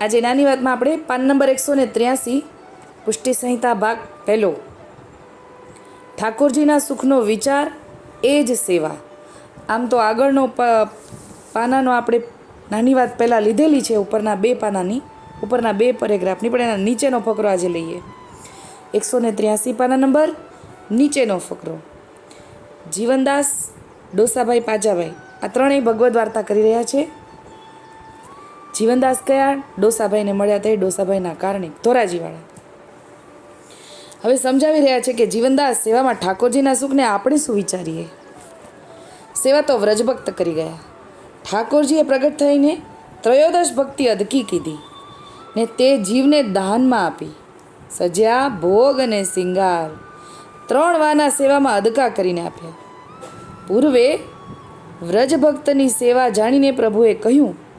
આજે નાની વાતમાં આપણે પાન નંબર એકસો ને ત્ર્યાસી, પુષ્ટિ સંહિતા ભાગ પહેલો. ઠાકોરજીના સુખનો વિચાર, એ જ સેવા. આમ તો આગળનો પાનાનો આપણે નાની વાત પહેલાં લીધેલી છે, ઉપરના બે પાનાની, ઉપરના બે પેરેગ્રાફની, પણ એના નીચેનો ફકરો આજે લઈએ. એકસો ને ત્ર્યાસી પાના નંબર, નીચેનો ફકરો. જીવનદાસ ડોસાભાઈ પાજાભાઈ, આ ત્રણેય ભગવદ્ વાર્તા કરી રહ્યા છે. જીવનદાસ કયા ડોસાભાઈને મળ્યા તે ડોસાભાઈના કારણે ધોરાજીવાળા. હવે સમજાવી રહ્યા છે કે જીવનદાસ સેવામાં ઠાકોરજીના સુખને આપણે શું વિચારીએ? સેવા તો વ્રજભક્ત કરી ગયા. ઠાકોરજીએ પ્રગટ થઈને ત્રયોદશ ભક્તિ અદકી કીધી ને તે જીવને દાનમાં આપી. સજ્યા, ભોગ અને સિંગાર ત્રણ વાના સેવામાં અદકા કરીને આપ્યા. પૂર્વે વ્રજભક્તની સેવા જાણીને પ્રભુએ કહ્યું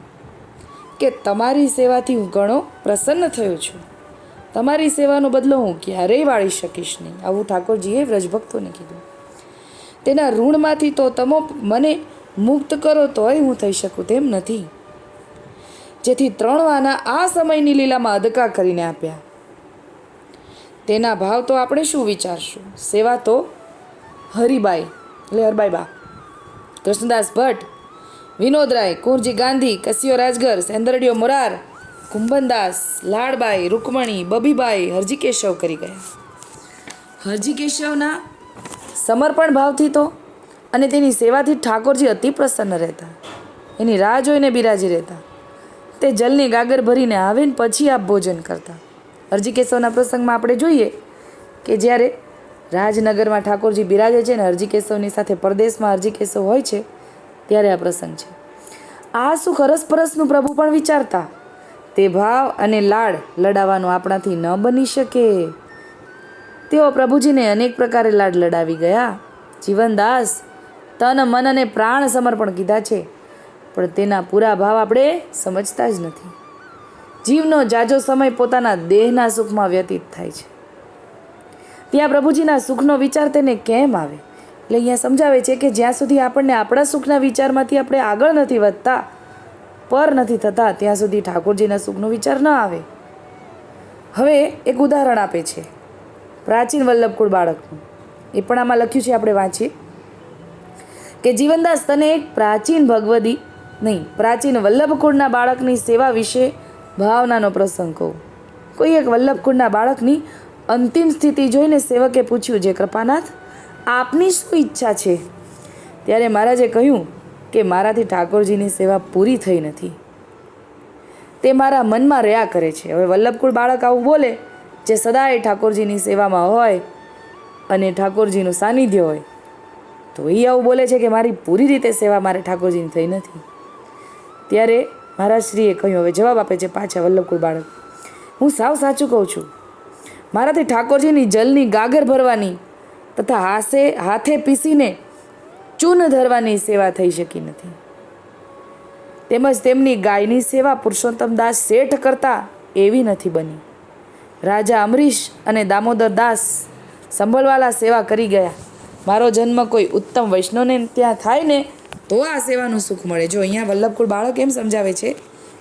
કે તમારી સેવાથી હું ઘણો પ્રસન્ન થયો છું. તમારી સેવાનો બદલો હું ક્યારેય વાળી શકીશ નહીં. આવું ઠાકોરજીએ વ્રજભક્તોને કીધું. તેના ઋણમાંથી તો તમો મને મુક્ત કરો તોય હું થઈ શકું તેમ નથી. જેથી ત્રણ વાના આ સમયની લીલામાં અદકા કરીને આપ્યા. તેના ભાવ તો આપણે શું વિચારશું? સેવા તો હરિબાઈ, એટલે હરબાઈ બા. કૃષ્ણદાસ ભટ્ટ વિનોદરાય કુંરજી ગાંધી કસિયો રાજગર સેંદરડીયો મોરાર કુંભનદાસ લાડબાઈ રૂકમણી બબીબાઈ હરજી કેશવ કરી ગયા. હરજી કેશવના સમર્પણ ભાવથી તો અને તેની સેવાથી ઠાકોરજી અતિ પ્રસન્ન રહેતા. એની રાહ જોઈને બિરાજી રહેતા. તે જલની ગાગર ભરીને આવે ને પછી આપ ભોજન કરતા. હરજી કેશવના પ્રસંગમાં આપણે જોઈએ કે જ્યારે રાજનગરમાં ઠાકોરજી બિરાજે છે ને હરજી કેશવની સાથે પરદેશમાં હરજી કેશવ હોય છે ત્યારે આ પ્રસંગ છે. આ સુખ અરસપરસનું પ્રભુ પણ વિચારતા? તે ભાવ અને લાડ લડાવવાનું આપણાથી ન બની શકે. તેઓ પ્રભુજીને અનેક પ્રકારે લાડ લડાવી ગયા. જીવનદાસ તન, મન અને પ્રાણ સમર્પણ કીધા છે, પણ તેના પૂરા ભાવ આપણે સમજતા જ નથી. જીવનો જાજો સમય પોતાના દેહના સુખમાં વ્યતીત થાય છે. ત્યાં પ્રભુજીના સુખનો વિચાર તેને કેમ આવે? એટલે અહીંયા સમજાવે છે કે જ્યાં સુધી આપણને આપણા સુખના વિચારમાંથી આપણે આગળ નથી વધતા, પર નથી થતા, ત્યાં સુધી ઠાકોરજીના સુખનો વિચાર ન આવે. હવે એક ઉદાહરણ આપે છે. પ્રાચીન વલ્લભકુળ બાળકનું. એ પણ આમાં લખ્યું છે, આપણે વાંચીએ. કે જીવનદાસ તને એક પ્રાચીન ભગવદી, નહીં, પ્રાચીન વલ્લભકુળના બાળકની સેવા વિશે ભાવનાનો પ્રસંગ કહું. કોઈ એક વલ્લભકુળના બાળકની અંતિમ સ્થિતિ જોઈને સેવકે પૂછ્યું, જે કૃપાનાથ આપની શું ઈચ્છા છે? ત્યારે મહારાજે કહ્યું કે મારાથી ઠાકોરજીની સેવા પૂરી થઈ નથી. તે મારા મનમાં રહ્યા કરે છે. હવે વલ્લભકુળ બાળક આવું બોલે જે સદાય ઠાકોરજીની સેવામાં હોય અને ઠાકોરજીનું સાનિધ્ય હોય, તો એ આવું બોલે છે કે મારી પૂરી રીતે સેવા મારે ઠાકોરજીની થઈ નથી. ત્યારે મહારાજશ્રીએ કહ્યું, હવે જવાબ આપે છે પાછા વલ્લભકુળ બાળક. હું સાવ સાચું કહું છું. મારાથી ઠાકોરજીની જલની ગાગર ભરવાની તથા હાથે હાથે પીસીને ચૂન ધરવાની સેવા થઈ શકી નથી. તેમજ તેમની ગાયની સેવા પુરુષોત્તમ દાસ શેઠ કરતા એવી નથી બની. રાજા અમરીશ અને દામોદર દાસ સંભળવાલા સેવા કરી ગયા. મારો જન્મ કોઈ ઉત્તમ વૈષ્ણવને ત્યાં થાય ને તો આ સેવાનું સુખ મળે. જો અહીંયા વલ્લભકુળ બાળક એમ સમજાવે છે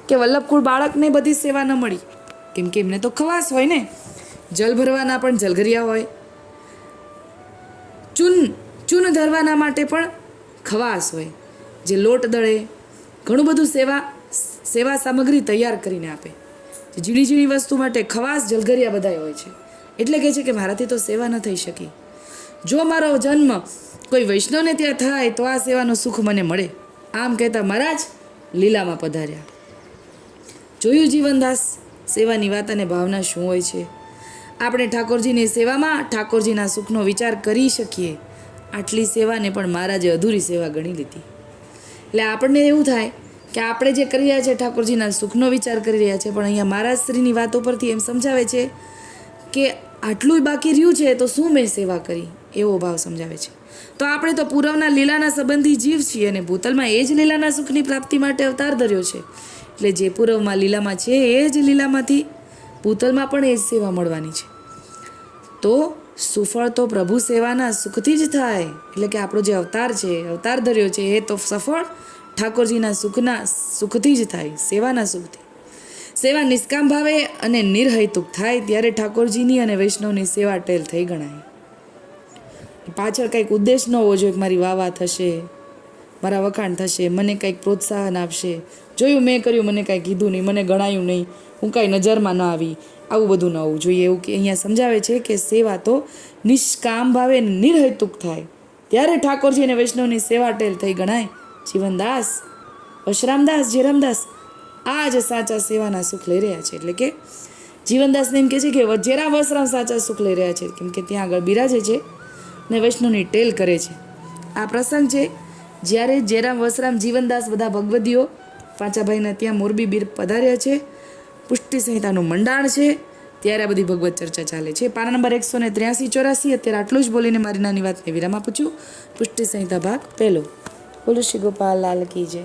કે વલ્લભકુળ બાળકને બધી સેવા ન મળી, કેમ કે એમને તો ખવાસ હોય ને. જલ ભરવાના પણ જલઘરિયા હોય. ચૂન ચૂન ધરવાના માટે પણ ખવાસ હોય. જે લોટ દળે, ઘણું બધું સેવા સેવા સામગ્રી તૈયાર કરીને આપે. જે ઝીણી ઝીણી વસ્તુ માટે ખવાસ જલગરિયા બધાય હોય છે. એટલે કહે છે કે મારાથી તો સેવા ન થઈ શકી. જો મારો જન્મ કોઈ વૈષ્ણવને ત્યાં થાય, તો આ સેવાનું સુખ મને મળે. આમ કહેતા મહારાજ લીલામાં પધાર્યા. જોયું જીવનદાસ, સેવાની વાત અને ભાવના શું હોય છે? આપણે ઠાકોરજીની સેવામાં ઠાકોરજીના સુખનો વિચાર કરી શકીએ. આટલી સેવાને પણ મહારાજે અધૂરી સેવા ગણી લીધી. એટલે આપણને એવું થાય કે આપણે જે કરી રહ્યા છે ઠાકોરજીના સુખનો વિચાર કરી રહ્યા છે, પણ અહીંયા મહારાજશ્રીની વાતો પરથી એમ સમજાવે છે કે આટલું બાકી રહ્યું છે તો શું મેં સેવા કરી? એવો ભાવ સમજાવે છે. તો આપણે તો પૂર્વના લીલાના સંબંધી જીવ છીએ અને ભૂતલમાં એ જ લીલાના સુખની પ્રાપ્તિ માટે અવતાર ધર્યો છે. એટલે જે પૂર્વમાં લીલામાં છે એ જ લીલામાંથી ભૂતલમાં પણ એ જ સેવા મળવાની છે. તો સુફળ તો પ્રભુ સેવાના સુખથી જ થાય. એટલે કે આપણો જે અવતાર છે, અવતાર ધર્યો છે, એ તો સફળ ઠાકોરજીના સુખના સુખથી જ થાય, સેવાના સુખથી. સેવા નિષ્કામ ભાવે અને નિર્હૈતુક થાય ત્યારે ઠાકોરજીની અને વૈષ્ણવની સેવા ટેલ થઈ ગણાય. પાછળ કંઈક ઉદ્દેશ ન હોવો જોઈએ મારી વાહ થશે, મારા વખાણ થશે, મને કંઈક પ્રોત્સાહન આપશે. જોયું, મેં કર્યું, મને કાંઈ કીધું નહીં, મને ગણાયું નહીં. હું કાંઈ નજરમાં ન આવી. આવું બધું ન હોવું જોઈએ. એવું કે અહીંયા સમજાવે છે કે સેવા તો નિષ્કામ ભાવે નિર્હેતુક થાય. ત્યારે ઠાકોરજી અને વૈષ્ણવની સેવા ટેલ થઈ ગણાય. જીવનદાસ વશરામદાસ જેરામદાસ આ જ સાચા સેવાના સુખ લઈ રહ્યા છે. એટલે કે જીવનદાસને એમ કહે છે કે જેરામ વસરામ સાચા સુખ લઈ રહ્યા છે. કેમ કે ત્યાં આગળ બિરાજે છે ને વૈષ્ણવની ટેલ કરે છે. આ પ્રસંગ છે, જ્યારે જેરામ વસરામ જીવનદાસ બધા ભગવદીઓ પાંચાભાઈના ત્યાં મોરબી બીર પધાર્યા છે. પુષ્ટિ સંહિતાનું મંડાણ છે. ત્યારે આ બધી ભગવત ચર્ચા ચાલે છે. પાના નંબર એકસો ને ત્ર્યાસી ચોરાસી, અત્યારે આટલું જ બોલીને મારી નાની વાતને વિરામ આપું છું. પુષ્ટિ સંહિતા ભાગ પહેલો. બોલો શ્રી ગોપાલ લાલ કી જય.